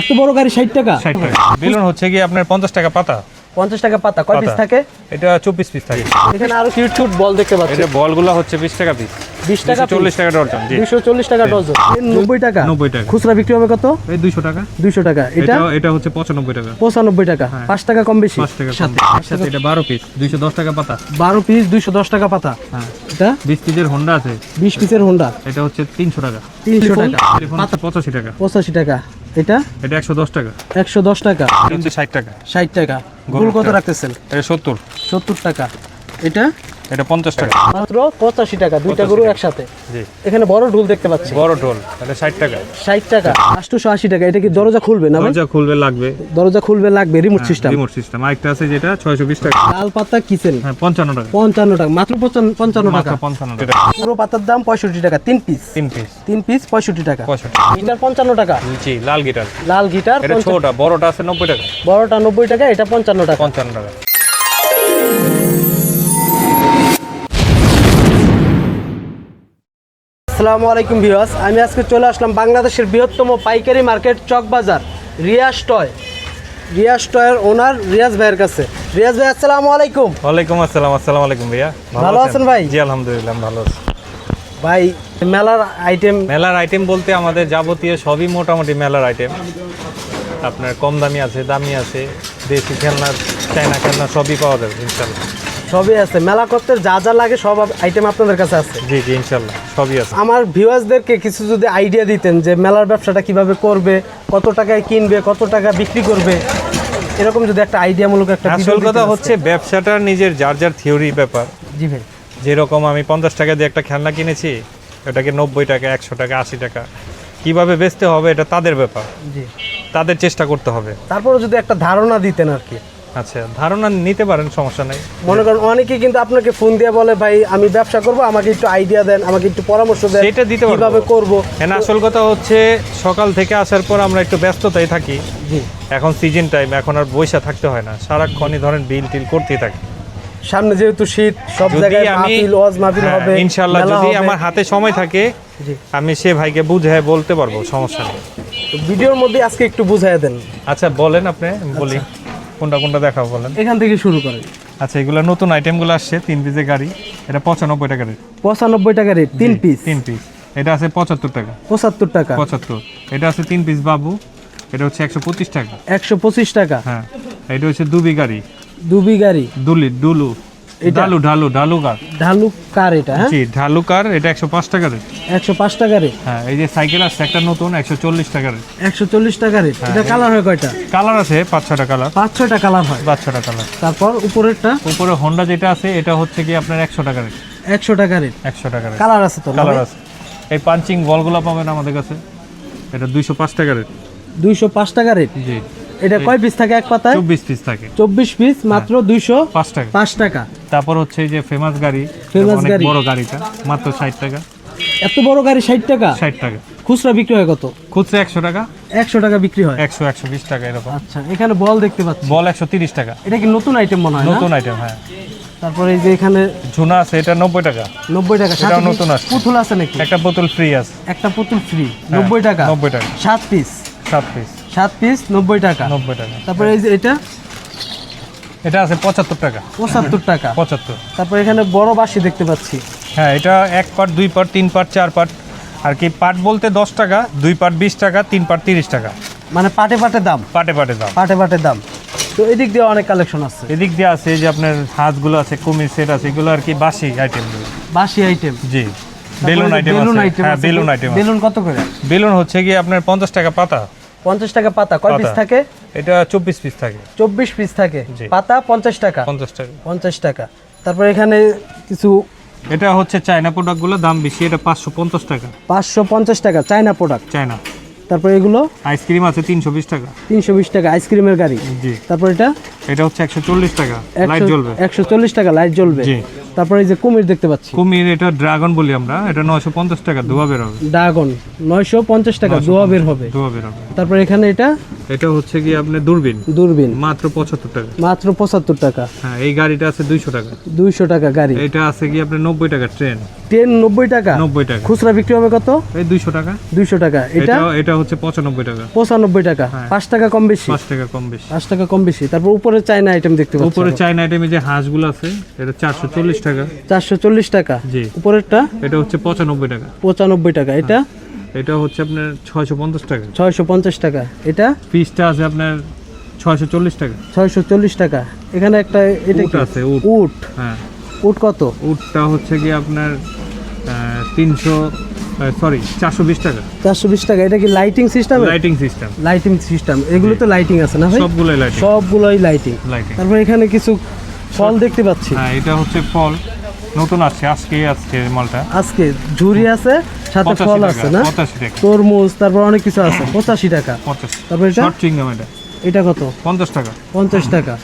এত বড় গাড়ি ষাট টাকা? ষাট টাকা। বেলুন হচ্ছে কি আপনার পঞ্চাশ টাকা পাতা। পঞ্চাশ টাকা পাতা কয় পিস থাকে? এটা চব্বিশ পিস থাকে। এখানে আরও কিউট কিউট বল দেখতে পাচ্ছি। এটা বলগুলো হচ্ছে বিশ টাকা পিস বিশ টাকা চল্লিশ টাকা ডর্জন জি। দুইশো চল্লিশ টাকা ডজন। নব্বই টাকা? 90 টাকা। খুচরা বিক্রি হবে কত? এই দুইশো টাকা। দুইশো টাকা। এটা? এটা হচ্ছে পঁচানব্বই টাকা। পঁচানব্বই টাকা। পাঁচ টাকা কম বেশি। পাঁচ টাকা কম। সাথে সাথে এটা বারো পিস দুইশো দশ টাকা পাতা। বারো পিস দুইশো দশ টাকা পাতা। হ্যাঁ। এটা? বিশ পিসের হোন্ডা আছে। বিশ পিসের হোন্ডা এটা হচ্ছে তিনশো টাকা। তিনশো টাকা। হচ্ছে পঁচাশি টাকা। পঁচাশি টাকা। এটা? এটা একশো দশ টাকা। একশো দশ টাকা। এটা হচ্ছে ষাট টাকা। ষাট টাকা। গোল কত রাখতেছেন? এটা সত্তর। সত্তর টাকা। এটা? এটা পঞ্চাশ টাকা। মাত্র পঁচাশি টাকা দুইটা গরু একসাথে। জি। এখানে বড় ঢোল দেখতে পাচ্ছি। বড় ঢোল এটা ষাট টাকা। ষাট টাকা আটশোশো আশি টাকা এটা কি দরজা খুলবে না দরজা খুলবে লাগবে। দরজা খুলবে লাগবে রিমোট সিস্টেম রিমোট সিস্টেম আরেকটা আছে যেটা ছয়শো বিশ টাকা। লাল পাতা কিচেন। হ্যাঁ পঞ্চান্ন টাকা। পঞ্চান্ন টাকা মাত্র পঞ্চান্ন পঞ্চান্ন টাকা। মাত্র পঞ্চান্ন টাকা। পুরো পাতার দাম পঁয়ষট্টি টাকা তিন পিস তিন পিস তিন পিস পঁয়ষট্টি টাকা। পঁয়ষট্টি গিটার পঞ্চান্ন টাকা। জি লাল গিটার। লাল গিটার এটা ছোটটা বড়টা আছে নব্বই টাকা। বড়টা নব্বই টাকা এটা পঞ্চান্ন টাকা। পঞ্চান্ন টাকা। আসসালামু আলাইকুম ভিউয়ার্স। আমি আজকে চলে আসলাম বাংলাদেশের বৃহত্তম পাইকারি মার্কেট চক বাজার রিয়াজ টয়। রিয়াজ টয়ের ওনার রিয়াজ ভাইয়ের কাছে। রিয়াজ ভাই আসসালামু আলাইকুম। ওয়ালাইকুম আসসালাম আসসালামু আলাইকুম ভাইয়া। ভালো আছেন? ভাই? জি আলহামদুলিল্লাহ ভালো আছি। ভাই মেলার আইটেম মেলার আইটেম বলতে আমাদের যাবতীয় সবই মোটামুটি মেলার আইটেম আপনার কম দামি আছে দামি আছে দেশি খেলনা চাইনা খেলনা সবই পাওয়া যাবে ইনশাল্লাহ সবই আছে। মেলা করতে যা যা লাগে সব আইটেম আপনাদের কাছে আছে। জি জি ইনশাল্লাহ সবই আছে। আমার ভিউয়ার্সদেরকে কিছু যদি আইডিয়া দিতেন যে মেলার ব্যবসাটা কীভাবে করবে কত টাকায় কিনবে কত টাকা বিক্রি করবে এরকম যদি একটা আইডিয়ামূলক একটা আসল কথা হচ্ছে ব্যবসাটা নিজের যার যার থিওরি ব্যাপার। জি ভাই। যেরকম আমি পঞ্চাশ টাকা দিয়ে একটা খেলনা কিনেছি ওটাকে নব্বই টাকা একশো টাকা আশি টাকা কীভাবে বেচতে হবে এটা তাদের ব্যাপার। জি। তাদের চেষ্টা করতে হবে। তারপরে যদি একটা ধারণা দিতেন আর কি আচ্ছা ধারণা নিতে পারেন সমস্যা নেই। মনে করেন অনেকে কিন্তু আপনাকে ফোন দিয়ে বলে ভাই আমি ব্যবসা করব আমাকে একটু আইডিয়া দেন আমাকে একটু পরামর্শ দেন সেটা দিতে কীভাবে করব? এখানে আসল কথা হচ্ছে সকাল থেকে আসার পর আমরা একটু থাকি। জি। এখন সিজন টাইম এখন আর বৈশা থাকতে হয় না। সারাক্ষণই ধরেন বিল টিল করতেই থাকি। সামনে যেহেতু শীত সব জায়গায় মাহফিল ওয়াজ মাহফিল হ্যাঁ, হবে ইনশাল্লাহ মেলা যদি আমার হাতে সময় থাকে আমি সে ভাইকে বুঝে বলতে পারব সমস্যা নেই। ভিডিওর মধ্যে আজকে একটু বুঝাইয়া দেন। আচ্ছা বলেন আপনি বলি। কোনটা কোনটা দেখাও বলেন? এখান থেকে শুরু করে আচ্ছা এগুলো নতুন আইটেমগুলো আসছে তিন পিসের গাড়ি। এটা পঁচানব্বই টাকা রেট পঁচানব্বই টাকা রেট তিন পিস তিন পিস এটা আছে পঁচাত্তর টাকা। পঁচাত্তর টাকা। পঁচাত্তর। এটা আছে তিন পিস বাবু। এটা হচ্ছে একশো পঁচিশ টাকা। একশো পঁচিশ টাকা। হ্যাঁ। এটা হচ্ছে দুবি গাড়ি। দুবি গাড়ি। দুলি ডুলু? ঢালু ঢালু ঢালু কার? ঢালু কার এটা হ্যাঁ? জি ঢালু কার এটা একশো পাঁচ টাকা রেট। একশো পাঁচ টাকা রেট? হ্যাঁ এই যে সাইকেল আছে একটা নতুন একশো চল্লিশ টাকা রেট। একশো চল্লিশ টাকা রেট। হ্যাঁ, এটা কালার হয় কয়টা? কালার আছে পাঁচ ছটা কালার। পাঁচ ছয়টা কালার হয়। পাঁচ ছটা কালার। তারপর উপরেরটা? উপরে হোন্ডা যেটা আছে এটা হচ্ছে কি আপনার একশো টাকা রেট। একশো টাকা রেট। একশো টাকা রেট। কালার আছে তো কালার আছে। এই পাঞ্চিং বলগুলো পাবেন আমাদের কাছে। এটা দুইশো পাঁচ টাকা রেট। দুইশো পাঁচ টাকা রেট? জি। এটা কয় পিস থাকে এক পাতায়? চব্বিশ পিস থাকে। চব্বিশ পিস মাত্র দুইশো পাঁচ টাকা। পাঁচ টাকা। তারপর হচ্ছে এই যে ফেমাস গাড়ি অনেক গাড়ি। বড় গাড়িটা মাত্র ষাট টাকা। এত বড় গাড়ি ষাট টাকা? ষাট টাকা। খুচরা বিক্রি হয় কত? খুচরা একশো টাকা। একশো টাকা বিক্রি হয়। একশো একশো বিশ টাকা এরকম। আচ্ছা এখানে বল দেখতে পাচ্ছি। বল একশো তিরিশ টাকা। এটা কি নতুন আইটেম মনে হয় নতুন আইটেম হ্যাঁ। তারপরে এই যে এখানে ঝুনা আছে এটা নব্বই টাকা। নব্বই টাকা। সাথে নতুন আছে পুতুল আছে নাকি? একটা বোতল ফ্রি আছে। একটা পুতুল ফ্রি নব্বই টাকা। নব্বই টাকা। সাত পিস সাত পিস সাত পিস নব্বই টাকা। নব্বই টাকা। তারপরে এই যে এটা? এটা আছে পঁচাত্তর টাকা। পঁচাত্তর টাকা। পঁচাত্তর। তারপরে এখানে বড় বাঁশি দেখতে পাচ্ছি। হ্যাঁ এটা এক পার্ট দুই পার্ট তিন পার্ট চার পার্ট আর কি পার্ট বলতে দশ টাকা দুই পার্ট বিশ টাকা তিন পার্ট তিরিশ টাকা। মানে পাটে পাটে দাম? পাটে পাটে দাম। পাটে পাটে দাম। তো এদিক দিয়ে অনেক কালেকশন আছে। এদিক দিয়ে আছে এই যে আপনার হাঁসগুলো আছে কুমির সেট আছে এগুলো আর কি বাসি আইটেমগুলো বাঁশি আইটেম জি। বেলুন আইটেম বেলুন আইটেম হ্যাঁ বেলুন আইটেম বেলুন কত করে? বেলুন হচ্ছে কি আপনার পঞ্চাশ টাকা পাতা। পঞ্চাশ টাকা পাতা কয় পিস থাকে? এটা চব্বিশ পিস থাকে। চব্বিশ পিস থাকে। পাতা পঞ্চাশ টাকা? পঞ্চাশ টাকা। পঞ্চাশ টাকা। তারপর এখানে কিছু এটা হচ্ছে চায়না প্রোডাক্টগুলো দাম বেশি এটা পাঁচশো পঞ্চাশ টাকা। পাঁচশো পঞ্চাশ টাকা চায়না প্রোডাক্ট চায়না। তারপরে এগুলো? আইসক্রিম আছে তিনশো বিশ টাকা। তিনশো বিশ টাকা আইসক্রিমের গাড়ি। জি। তারপর এটা? এটা হচ্ছে একশো চল্লিশ টাকা লাইট জ্বলবে। একশো চল্লিশ টাকা লাইট জ্বলবে। জি। তারপর এই যে কুমির দেখতে পাচ্ছি। কুমির এটা ড্রাগন বলি আমরা এটা নয়শো পঞ্চাশ টাকা ধোয়া বের হবে। ড্রাগন নয়শো পঞ্চাশ টাকা দোয়া বের হবে। ধোয়া বের হবে। তারপর এখানে এটা? এটা হচ্ছে কি আপনার দূরবীন? দূরবীন। মাত্র পঁচাত্তর টাকা। মাত্র পঁচাত্তর টাকা। হ্যাঁ এই গাড়িটা আছে দুইশো টাকা। দুইশো টাকা গাড়ি। এটা আছে কি আপনার নব্বই টাকা ট্রেন। ট্রেন নব্বই টাকা? নব্বই টাকা। খুচরা বিক্রি হবে কত? এই দুইশো টাকা। দুইশো টাকা। এটা? এটা হচ্ছে পঁচানব্বই টাকা। পঁচানব্বই টাকা। হ্যাঁ। পাঁচ টাকা কম বেশি? পাঁচ টাকা কম বেশি। পাঁচ টাকা কম বেশি। তারপর উপরে চাইনা আইটেম দেখতে পাচ্ছি উপরে চাইনা আইটেমে যে হাঁসগুলো আছে এটা চারশো চল্লিশ টাকা। চারশো চল্লিশ টাকা। জি। উপরেরটা? এটা হচ্ছে পঁচানব্বই টাকা। পঁচানব্বই টাকা। এটা? এটা হচ্ছে আপনার ছয়শো পঞ্চাশ টাকা। ছয়শো পঞ্চাশ টাকা। এটা? পিসটা আছে আপনার ছয়শো চল্লিশ টাকা। ছয়শো চল্লিশ টাকা। এখানে একটা এটা আছে উট। হ্যাঁ। উট কত? উটটা হচ্ছে কি আপনার তিনশো সরি চারশো বিশ টাকা। চারশো বিশ টাকা। এটা কি lighting system lighting system lighting system এগুলো তো লাইটিং আছে না সবগুলোই লাইটিং সবগুলোই লাইটিং লাইটিং তারপর এখানে কিছু ফল দেখতে পাচ্ছি। হ্যাঁ এটা হচ্ছে ফল। নতুন আসছে আজকে আজকে মালটা। আজকে ঝুরি আছে সাথে ফল আছে না? তরমুজ তারপর অনেক কিছু আছে পঁচাশি টাকা। তারপর এটা? এটা। এটা কত? পঞ্চাশ টাকা। পঞ্চাশ টাকা।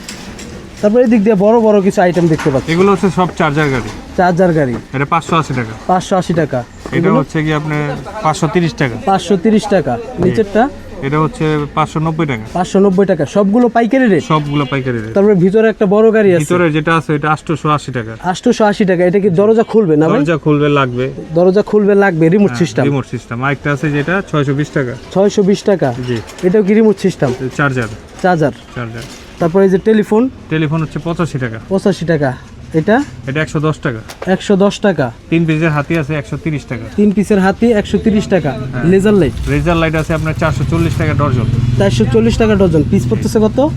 তারপর এদিক দিয়ে বড় বড় কিছু আইটেম দেখতে পাচ্ছি। এগুলো হচ্ছে সব চার্জার গাড়ি। চার্জার গাড়ি। এটা পাঁচশো আশি টাকা। পাঁচশো আশি টাকা। এটা হচ্ছে কি আপনার পাঁচশো তিরিশ টাকা। পাঁচশো তিরিশ টাকা। নিচেরটা? এটা হচ্ছে পাঁচশো নব্বই টাকা। পাঁচশো নব্বই টাকা। সবগুলো পাইকারি রেট সবগুলো পাইকারি রেট তারপরে ভিতরে একটা বড় গাড়ি আছে। ভিতরে যেটা আছে এটা আটশোশো আশি টাকা। আটশোশো আশি টাকা। এটা কি দরজা খুলবে না দরজা খুলবে লাগবে। দরজা খুলবে লাগবে রিমোট সিস্টেম রিমোট সিস্টেম আরেকটা আছে যেটা ছয়শো বিশ টাকা। ছয়শো বিশ টাকা। জি। এটাও কি remote system charger. Charger. Charger. তারপরে এই যে টেলিফোন? টেলিফোন হচ্ছে পঁচাশি টাকা। পঁচাশি টাকা। এটা? এটা একশো দশ টাকা। একশো দশ টাকা। তিন পিসের হাতি আছে একশো তিরিশ টাকা। তিন পিসের হাতি একশো তিরিশ টাকা। লেজার লাইট রেজার লাইট আছে আপনার চারশো চল্লিশ টাকা ডর্জন চারশো চল্লিশ টাকা ডজন। পিস পড়তেছে কত?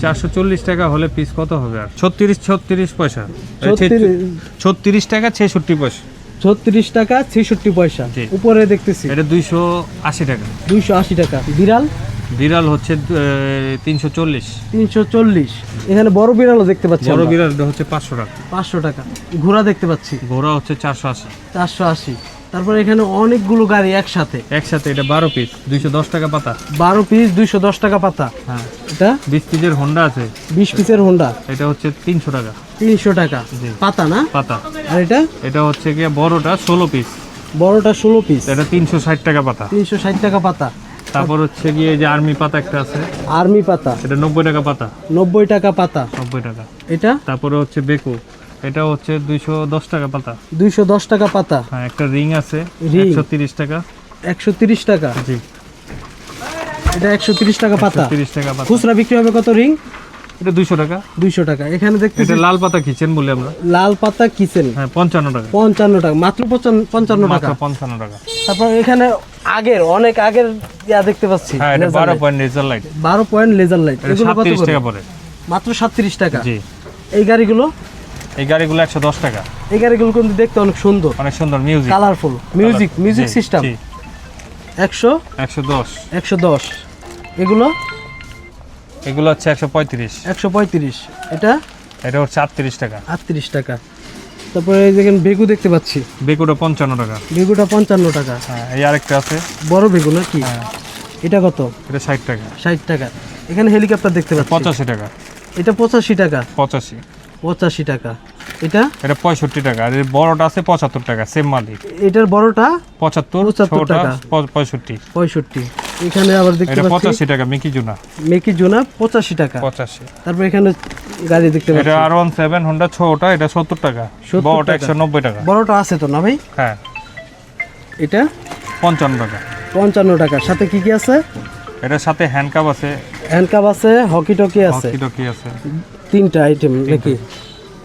চারশো চল্লিশ টাকা হলে পিস কত হবে আর? ছত্রিশ ছত্রিশ পয়সা ছত্রিশ- ছত্রিশ টাকা ছেষট্টি পয়সা। ছত্রিশ টাকা ছেষট্টি পয়সা। উপরে দেখতেছি। এটা দুইশো আশি টাকা। দুইশো আশি টাকা। বিড়াল? বিড়াল হচ্ছে তিনশো চল্লিশ। তিনশো চল্লিশ। এখানে বড় বিড়ালও দেখতে পাচ্ছি বড় বিড়াল হচ্ছে পাঁচশো টাকা। পাঁচশো টাকা। ঘোড়া দেখতে পাচ্ছি। ঘোড়া হচ্ছে চারশো আশি। চারশো আশি। তারপরে এখানে অনেকগুলো গাড়ি একসাথে। একসাথে এটা বারো পিস দুইশো দশ টাকা পাতা। বারো পিস দুইশো দশ টাকা পাতা। হ্যাঁ। এটা? বিশ পিসের হোন্ডা আছে। বিশ পিসের হোন্ডা এটা হচ্ছে তিনশো টাকা। তিনশো টাকা। পাতা না? পাতা। আর এটা? এটা হচ্ছে গিয়ে বড়টা ষোলো পিস বড়টা ষোলো পিস এটা তিনশো ষাট টাকা পাতা। তিনশো ষাট টাকা পাতা। তারপর হচ্ছে গিয়ে যে আর্মি পাতা একটা আছে। আর্মি পাতা। এটা নব্বই টাকা পাতা। নব্বই টাকা পাতা। নব্বই টাকা। এটা? তারপরে হচ্ছে বেকু। এটা হচ্ছে দুইশো দশ টাকা পাতা। দুইশো দশ টাকা পাতা। হ্যাঁ একটা রিং আছে। একশো তিরিশ টাকা। একশো তিরিশ টাকা? জি। এটা একশো তিরিশ টাকা পাতা। তিরিশ টাকা পাতা। খুচরা বিক্রি হবে কত রিং? এটা দুইশো টাকা। দুইশো টাকা। এখানে দেখতেছি এটা লাল পাতা কিচেন বলি আমরা। লাল পাতা কিচেন। হ্যাঁ পঞ্চান্ন টাকা। পঞ্চান্ন টাকা। মাত্র পঞ্চান্ন- পঞ্চান্ন টাকা। মাত্র পঞ্চান্ন টাকা। তারপর এখানে আগের অনেক আগের ইয়া দেখতে পাচ্ছি। হ্যাঁ এটা বারো পয়েন্ট রেজার লাইট বারো পয়েন্ট লেজার লাইট এগুলো কত সাতত্রিশ করে? টাকা পড়ে। মাত্র সাতত্রিশ টাকা। জি। এই গাড়িগুলো? এই গাড়িগুলো একশো দশ টাকা। এই গাড়িগুলো কিন্তু দেখতে অনেক সুন্দর। অনেক সুন্দর music colourful music music system একশো? একশো দশ। একশো দশ। এগুলো? এগুলো হচ্ছে একশো পঁয়ত্রিশ। একশো পঁয়ত্রিশ। এটা? এটা হচ্ছে আটত্রিশ টাকা। আটত্রিশ টাকা। তারপরে এই দেখেন বেগু দেখতে পাচ্ছি। বেগুটা পঞ্চান্ন টাকা। বেগুটা পঞ্চান্ন টাকা। হ্যাঁ এই আরেকটা আছে। বড় বেগু নাকি? হ্যাঁ। এটা কত? এটা ষাট টাকা। ষাট টাকা। এখানে হেলিকপ্টার দেখতে পাচ্ছি। পঁচাশি টাকা। এটা পঁচাশি টাকা? পঁচাশি। পঁচাশি টাকা। এটা? এটা পঁয়ষট্টি টাকা। আর বড়টা আছে পঁচাত্তর টাকা সেম মালিক। এটার বড়টা? পঁচাত্তর 75 টাকা। পঁয়ষট্টি। পঁয়ষট্টি। এখানে আবার দেখতে এটা পাচ্ছি পঁচাশি টাকা মিকি জুনা। মেকি জোনা পঁচাশি টাকা। পঁচাশি। তারপর এখানে গাড়ি দেখতে এটা পাচ্ছি। ওয়ান সেভেন হোন্ডা ছোটটা এটা সত্তর টাকা। বড়টা টাকা। একশো নব্বই টাকা। বড়টা আছে তো না ভাই? হ্যাঁ। এটা? পঞ্চান্ন টাকা। পঞ্চান্ন টাকা। সাথে কি কি আছে? এটার সাথে হ্যান্ডকাপ আছে। হ্যান্ডকাপ আছে হকি টকি আছে। হকি টকি আছে। তিনটা আইটেম নাকি?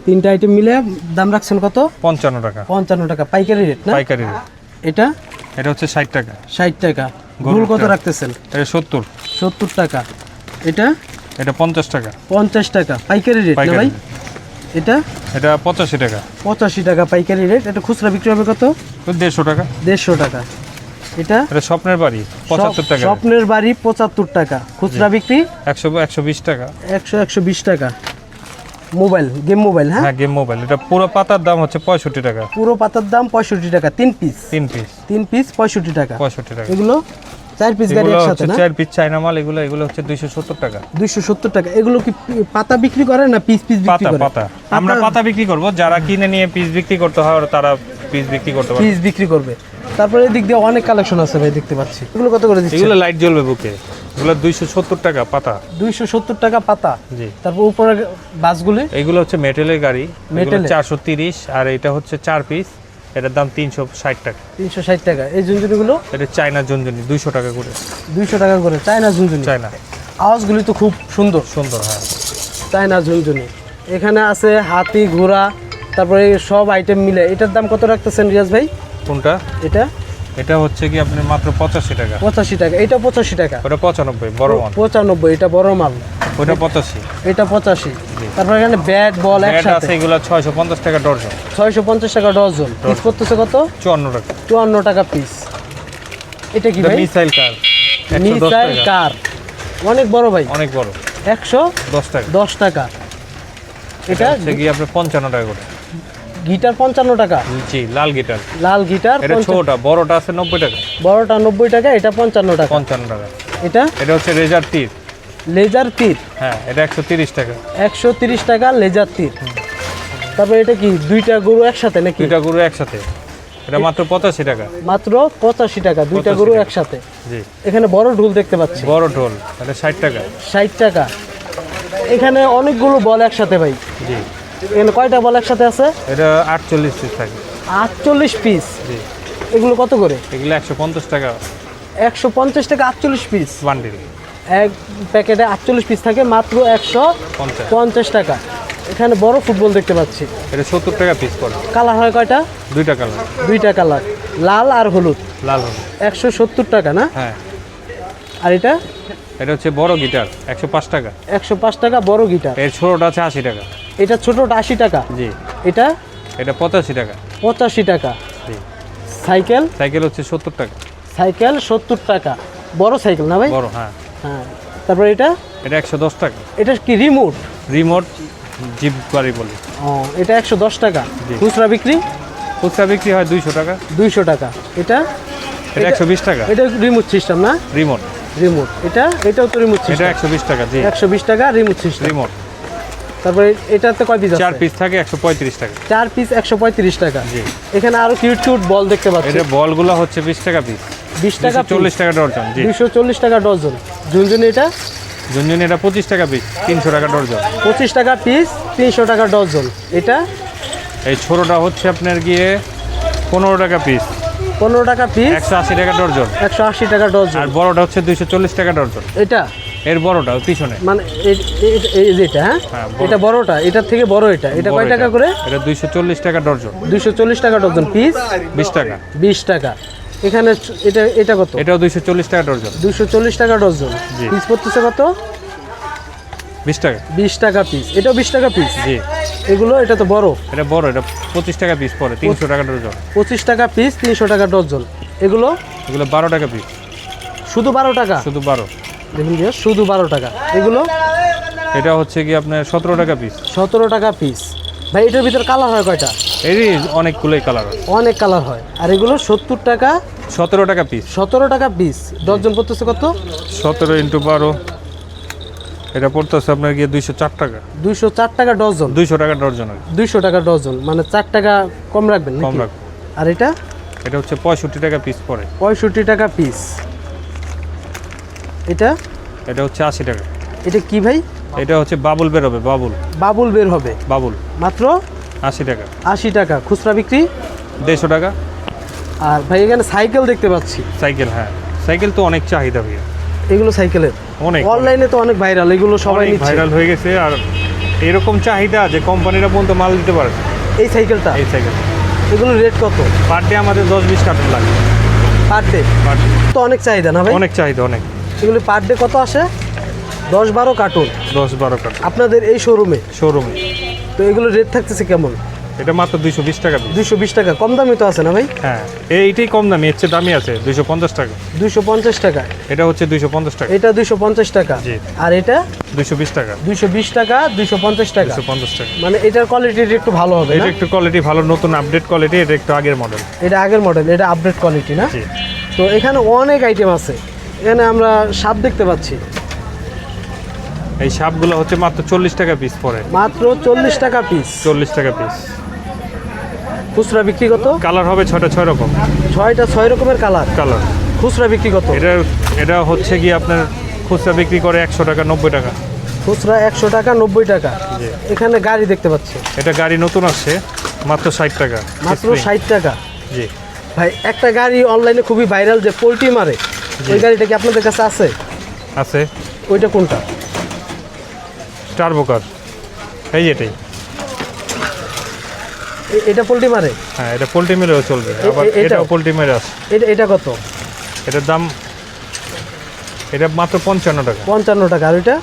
তিনটা আইটেম মিলে দাম রাখছেন কত? পঞ্চান্ন টাকা। পঞ্চান্ন টাকা। পাইকারি রেট না? পাইকারি rate। এটা? এটা হচ্ছে ষাট টাকা। ষাট টাকা। গরুর গুল কত রাখতেছেন। এটা সত্তর। সত্তর টাকা। এটা? এটা পঞ্চাশ টাকা। পঞ্চাশ টাকা। পাইকারি রেট না ভাই? এটা? এটা পঁচাশি টাকা। পঁচাশি টাকা পাইকারি রেট এটা খুচরা বিক্রি হবে কত? দেড়শো টাকা। দেড়শো টাকা। এটা? এটা স্বপ্নের বাড়ি পঁচাত্তর টাকা। স্বপ্নের বাড়ি পঁচাত্তর টাকা। খুচরা বিক্রি? একশো একশো বিশ টাকা। একশো একশো বিশ টাকা। মোবাইল গেম মোবাইল হ্যাঁ? হ্যাঁ গেম মোবাইল। এটা পুরো পাতার দাম হচ্ছে পঁয়ষট্টি টাকা। পুরো পাতার দাম পঁয়ষট্টি টাকা তিন পিস তিন পিস তিন পিস পঁয়ষট্টি টাকা। পঁয়ষট্টি টাকা। এগুলো চার পিস গাড়ি এগুলো একসাথে হচ্ছে না? চার পিস চাইনা মাল এগুলো এগুলো হচ্ছে দুইশো সত্তর টাকা। দুইশো সত্তর টাকা। এগুলো কি পাতা বিক্রি করে না পিস পিস বিক্রি পাতা করে? পাতা। আমরা পাতা বিক্রি করব। যারা কিনে নিয়ে পিস বিক্রি করতে হয় তারা পিস বিক্রি করতে পারে পিস বিক্রি করবে। তারপরে এদিক দিয়ে অনেক কালেকশন আছে ভাই দেখতে পাচ্ছি। এগুলো কত করে দিচ্ছি? এগুলো লাইট জ্বলবে বুকে। এগুলো দুইশো সত্তর টাকা পাতা। দুইশো সত্তর টাকা পাতা। জি। তারপর উপরে বাসগুলি? এইগুলো হচ্ছে মেটেলের গাড়ি। মেটেলের? চারশো তিরিশ আর এটা হচ্ছে চার পিস। এটার দাম তিনশো ষাট টাকা। তিনশো ষাট টাকা। এই ঝুনঝুনিগুলো? এটা চায়না জঞ্জনি দুইশো টাকা করে। দুইশো টাকা করে। চায়না ঝুনঝুনি। চায়না। আওয়াজগুলি তো খুব সুন্দর। সুন্দর হ্যাঁ। চায়না ঝুনঝুনি। এখানে আছে হাতি ঘোড়া তারপরে সব আইটেম মিলে। এটার দাম কত রাখতেছেন রিয়াজ ভাই? কোনটা? এটা? এটা হচ্ছে কি আপনার মাত্র পঁচাশি টাকা। পঁচাশি টাকা এটা পঁচাশি টাকা। ওটা পঁচানব্বই বড় মাল। পঁচানব্বই এটা বড় মাল। ওটা পঁচাশি। এটা পঁচাশি। তারপর এখানে ব্যাট বল একসাথে। আছে এগুলো ছয়শো পঞ্চাশ টাকা ডজন। ছয়শো পঞ্চাশ টাকা ডজন। পিস করতেছে কত? চুয়ান্ন টাকা। চুয়ান্ন টাকা পিস এটা কি ভাই? মিসাইল কার মিসাইল কার অনেক বড় ভাই। অনেক বড়। একশো দশ টাকা। দশ টাকা। এটা হচ্ছে কি আপনার পঞ্চান্ন টাকা করে। গিটার পঞ্চান্ন টাকা। জি লাল গিটার। লাল গিটার এটা ছোটটা বড়টা আছে নব্বই টাকা। বড়টা নব্বই টাকা এটা পঞ্চান্ন টাকা। পঞ্চান্ন টাকা। এটা? এটা হচ্ছে রেজার তীর। লেজার তীর? হ্যাঁ এটা একশো তিরিশ টাকা। একশো তিরিশ টাকা লেজার তীর। তারপর এটা কি দুইটা গরু একসাথে নাকি? দুইটা গরু একসাথে। এটা মাত্র পঁচাশি টাকা। মাত্র পঁচাশি টাকা দুইটা গরু একসাথে। জি। এখানে বড় ঢোল দেখতে পাচ্ছি। বড় ঢোল এটা ষাট টাকা। ষাট টাকা। এখানে অনেকগুলো বল একসাথে ভাই। জি। এখানে কয়টা বল একসাথে আছে? এটা আটচল্লিশ পিস থাকে। আটচল্লিশ পিস এগুলো কত করে? এগুলো একশো পঞ্চাশ টাকা। একশো পঞ্চাশ টাকা আটচল্লিশ পিস বান্ডিল এক প্যাকেটে আটচল্লিশ পিস থাকে মাত্র একশো পঞ্চাশ। টাকা। এখানে বড় ফুটবল দেখতে পাচ্ছি। এটা সত্তর টাকা পিস পড়ে কালার হয় কয়টা? দুইটা কালার। দুইটা কালার। লাল আর হলুদ? লাল হলুদ। একশো সত্তর টাকা না? হ্যাঁ। আর এটা? এটা হচ্ছে বড় গিটার একশো পাঁচ টাকা। একশো পাঁচ টাকা বড় গিটার। এর ছোটটা আছে আশি টাকা। এটা ছোটটা আশি টাকা। জি। এটা এটা পঁচাশি টাকা। পঁচাশি টাকা। জি। সাইকেল? সাইকেল হচ্ছে সত্তর টাকা। সাইকেল সত্তর টাকা। বড় সাইকেল না ভাই? বড় হ্যাঁ। হ্যাঁ। তারপর এটা? এটা একশো দশ টাকা। এটা কি রিমোট? রিমোট জিপ গাড়ি বলি। ও এটা একশো দশ টাকা। খুচরা বিক্রি? খুচরা বিক্রি হয় দুইশো টাকা। দুইশো টাকা। এটা? এটা একশো বিশ টাকা। এটা রিমোট সিস্টেম না? রিমোট। রিমোট। এটা? এটাও তো রিমোট এটা সিস্টেম। একশো বিশ টাকা জি। একশো বিশ টাকা রিমোট সিস্টেম। রিমোট। তারপরে এটাতে কয় পিস চার আছে? পিস থাকে একশো পঁয়ত্রিশ টাকা। চার পিস একশো পঁয়ত্রিশ টাকা। জি। এখানে আরও কিউট কিউট বল দেখতে পাচ্ছি। এটা বলগুলো হচ্ছে বিশ টাকা পিস বিশ টাকা চল্লিশ টাকা ডজন জি। দুইশো চল্লিশ টাকা ডজন। ঝুনঝুনি এটা? ঝুনঝুনি এটা পঁচিশ টাকা পিস তিনশো টাকা ডজন। পঁচিশ টাকা পিস তিনশো টাকা ডজন। এটা? এই ছোটোটা হচ্ছে আপনার গিয়ে পনেরো টাকা পিস পনেরো টাকা পিস একশো আশি টাকা ডজন। একশো আশি টাকা ডজন। আর বড়টা হচ্ছে দুইশো চল্লিশ টাকা ডজন। এটা? এর বড়টা পিছনে। মানে এই- এটা হ্যাঁ? হ্যাঁ, এটা বড়টা এটার থেকে বড় এটা। এটা কয় টাকা করে? এটা দুইশো চল্লিশ টাকা ডর্জন দুইশো চল্লিশ টাকা ডজন পিস? বিশ টাকা। বিশ টাকা। এখানে এটা এটা কত? এটাও দুইশো চল্লিশ টাকা ডর্জন দুইশো চল্লিশ টাকা ডজন। পিস পড়তেছে কত? বিশ টাকা। বিশ টাকা পিস। এটাও বিশ টাকা পিস? জি। এগুলো এটা তো বড়। এটা বড় এটা পঁচিশ টাকা পিস পড়ে তিনশো টাকা ডর্জন পঁচিশ টাকা পিস তিনশো টাকা ডজন। এগুলো? এগুলো বারো টাকা পিস। শুধু বারো টাকা? শুধু বারো। দেখুন যে শুধু বারো টাকা। এগুলো এটা হচ্ছে কি আপনার সতেরো টাকা পিস সতেরো টাকা পিস ভাই এটার ভিতর কালার হয় কয়টা? এরই অনেকগুলোই কালার হয় অনেক কালার হয়। আর এগুলো সত্তর টাকা সতেরো টাকা পিস সতেরো টাকা পিস ডজন পড়তেছে কত? সতেরো ইন্টু বারো। এটা পড়তেছে আপনার গিয়ে দুইশো চার টাকা। দুইশো চার টাকা ডজন। দুইশো টাকা ডর্জন আর দুইশো টাকা ডজন। মানে চার টাকা কম রাখবেন কম নাকি? রাখব। আর এটা? এটা হচ্ছে পঁয়ষট্টি টাকা পিস পড়ে। পঁয়ষট্টি টাকা পিস এটা? এটা হচ্ছে আশি টাকা। এটা কি ভাই? এটা হচ্ছে বাবুল বের হবে বাবুল। বাবুল বের হবে। বাবুল। মাত্র? আশি টাকা। আশি টাকা। খুচরা বিক্রি? দেড়শো টাকা। আর ভাই এখানে সাইকেল দেখতে পাচ্ছি। সাইকেল হ্যাঁ। সাইকেল তো অনেক চাহিদা ভাইয়া। এগুলো সাইকেলের? অনেক। অনলাইনে তো অনেক ভাইরাল এগুলো সবাই নিচ্ছে। ভাইরাল হয়ে গেছে আর এরকম চাহিদা যে কোম্পানিরা পর্যন্ত মাল দিতে পারে। এই সাইকেলটা? এই সাইকেল। এগুলো রেট কত? পার ডে আমাদের দশ বিশ কার্টুন লাগে পার ডে? পার তো অনেক চাহিদা না ভাই? অনেক চাহিদা অনেক। এগুলো পার ডে কত আসে? দশ বারো কার্টুন দশ বারো কার্টুন আপনাদের এই শোরুমে শোরুমে তো এগুলো রেট থাকতেছে কেমন? এটা মাত্র দুইশো বিশ টাকা। দুইশো বিশ টাকা। কম দামি তো আছে না ভাই? হ্যাঁ এইটাই কম দামি এর চেয়ে দামি আছে দুইশো পঞ্চাশ টাকা। দুইশো পঞ্চাশ টাকা। এটা হচ্ছে দুইশো পঞ্চাশ টাকা। এটা দুইশো পঞ্চাশ টাকা। আর এটা? দুইশো বিশ টাকা। দুইশো বিশ টাকা দুইশো পঞ্চাশ টাকা। দুইশো পঞ্চাশ টাকা। মানে এটার কোয়ালিটি একটু ভালো হবে এটা একটু কোয়ালিটি ভালো নতুন আপডেট কোয়ালিটি এটা একটু আগের মডেল এটা আগের মডেল এটা আপডেট কোয়ালিটি না? তো এখানে অনেক আইটেম আছে। এখানে আমরা সাপ দেখতে পাচ্ছি। এই সাপগুলো হচ্ছে মাত্র চল্লিশ টাকা পিস পড়ে। মাত্র চল্লিশ টাকা পিস চল্লিশ টাকা পিস খুচরা বিক্রি কত? কালার হবে ছয়টা ছয় রকম। ছয়টা ছয় রকমের কালার কালার খুচরা বিক্রি কত? এটা এটা হচ্ছে কি আপনার খুচরা বিক্রি করে একশো টাকা নব্বই টাকা। খুচরা একশো টাকা নব্বই টাকা। এখানে গাড়ি দেখতে পাচ্ছি। এটা গাড়ি নতুন আসছে মাত্র ষাট টাকা। মাত্র ষাট টাকা। জি। ভাই একটা গাড়ি অনলাইনে খুবই ভাইরাল যে পোলট্রি মারে। ওই গাড়িটা কি আপনাদের কাছে আছে? আছে। ওইটা কোনটা? স্টার বোকার এই এটাই। এটা পোল্ট্রি মারে? হ্যাঁ এটা পোলট্রি মেরেও চলবে। আবার এটাও? পোলট্রি মেরে আছে। এটা এটা কত? এটার দাম এটা মাত্র পঞ্চান্ন টাকা। পঞ্চান্ন টাকা। আর ওইটা?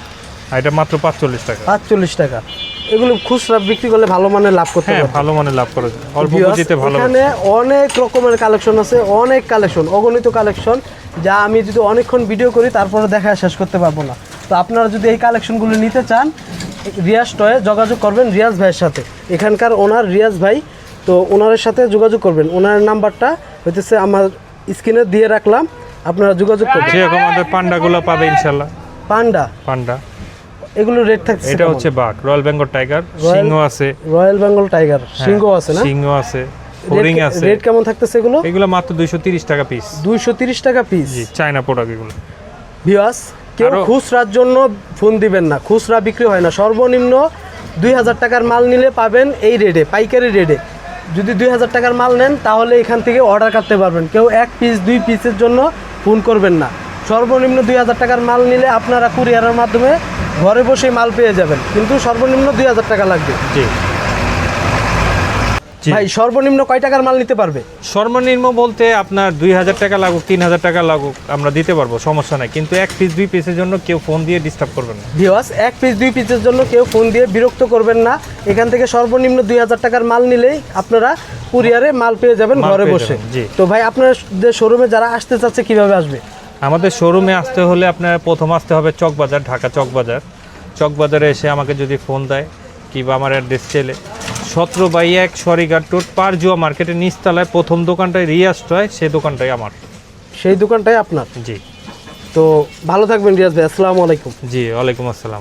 আর এটা মাত্র পাঁচচল্লিশ টাকা। আটচল্লিশ টাকা। এগুলো খুচরা বিক্রি করলে ভালো মানের লাভ করতে হ্যাঁ ভালো মানে লাভ করে অল্প পুঁজিতে ভালো এখানে অনেক রকমের কালেকশন আছে অনেক কালেকশন অগণিত কালেকশন যা আমি যদি অনেকক্ষণ ভিডিও করি তারপরে দেখা শেষ করতে পারব না। তো আপনারা যদি এই কালেকশনগুলো নিতে চান রিয়াজ টয়ে যোগাযোগ করবেন রিয়াজ ভাইয়ের সাথে। এখানকার ওনার রিয়াজ ভাই তো ওনার সাথে যোগাযোগ করবেন। ওনার নাম্বারটা হইতেছে আমার স্ক্রিনে দিয়ে রাখলাম আপনারা যোগাযোগ করবেন। আমাদের পান্ডাগুলো পাবে ইনশাল্লাহ। পান্ডা? পান্ডা। এগুলো রেট থাকছে এটা হচ্ছে বাঘ রয়্যাল বেঙ্গল টাইগার সিংহ আছে। রয়্যাল বেঙ্গল টাইগার সিংহ আছে না? সিংহ আছে হরিং আছে। রেট কেমন থাকতেছে এগুলো? এগুলো মাত্র দুইশো তিরিশ টাকা পিস দুইশো তিরিশ টাকা পিস জি চায়না প্রোডাক্ট এগুলো। ভিওয়াস কেউ খুচরার জন্য ফোন দিবেন না। খুচরা বিক্রি হয় না। সর্বনিম্ন দুই হাজার টাকার মাল নিলে পাবেন এই রেটে পাইকারি রেটে যদি দুই হাজার টাকার মাল নেন তাহলে এখান থেকে অর্ডার করতে পারবেন। কেউ এক পিস দুই পিসের জন্য ফোন করবেন না। সর্বনিম্ন দুই হাজার টাকার মাল নিলে আপনারা কুরিয়ারের মাধ্যমে ঘরে বসেই মাল পেয়ে যাবেন। কিন্তু সর্বনিম্ন দুই হাজার টাকা লাগবে। জি। ভাই সর্বনিম্ন কয় টাকার মাল নিতে পারবে? সর্বনিম্ন বলতে আপনার দুই হাজার টাকা লাগুক তিন হাজার টাকা লাগুক আমরা দিতে পারব সমস্যা নাই। কিন্তু এক পিস দুই পিসের জন্য কেউ ফোন দিয়ে ডিস্টার্ব করবেন না। ভিওয়াস এক পিস দুই পিসের জন্য কেউ ফোন দিয়ে বিরক্ত করবেন না। এখান থেকে সর্বনিম্ন দুই হাজার টাকার মাল নিলেই আপনারা কুরিয়ারে মাল পেয়ে যাবেন ঘরে বসে। তো ভাই আপনার শোরুমে যারা আসতে চাচ্ছে কীভাবে আসবে? আমাদের শোরুমে আসতে হলে আপনার প্রথম আসতে হবে চকবাজার ঢাকা চকবাজার। চকবাজারে এসে আমাকে যদি ফোন দেয় কিংবা আমার অ্যাড্রেস চেলে সতেরো বাই এক সরিঘাট পার জুয়া মার্কেটের নিচতলায় প্রথম দোকানটায় রিয়াস্ট হয় সেই দোকানটাই আমার। সেই দোকানটাই আপনার? জি। তো ভালো থাকবেন রিয়াজ ভাই আসসালামু আলাইকুম। জি ওয়ালাইকুম আসসালাম।